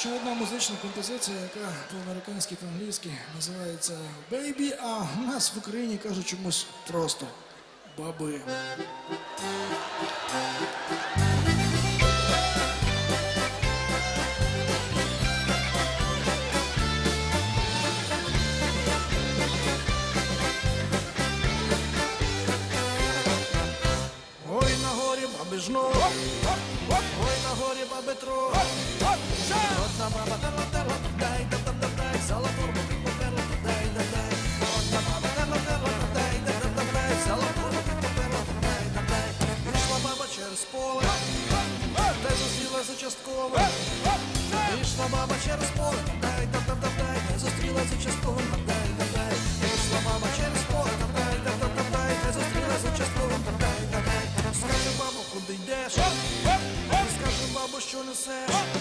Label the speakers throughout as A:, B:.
A: Ще одна музична композиція, яка по-американськи по-англійськи називається Baby, а у нас в Україні кажуть чомусь просто баби. Ой, на горі баби жно, ой, на горі баби тро, Пішла мама через поле, дай там там там дай, не зустрілася частково, там дай там дай. Пішла мама через поле, там дай там там там дай, не зустрілася частково, там дай там дай. Скажи, мамо, куди йдеш? Скажи, мамо, що несеш?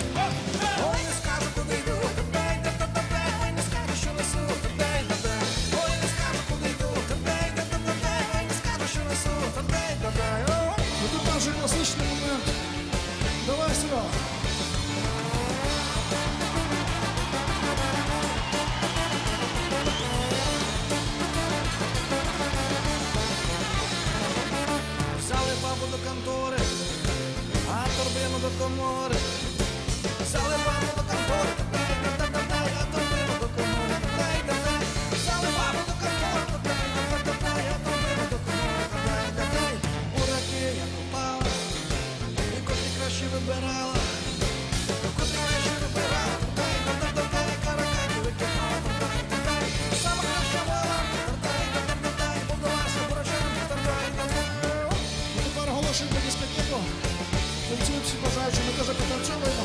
A: cantore, a Torbeno del tuo amore. запрошую до дискотеку. Танцюємо всі бажаючі, ми теж потанцюємо.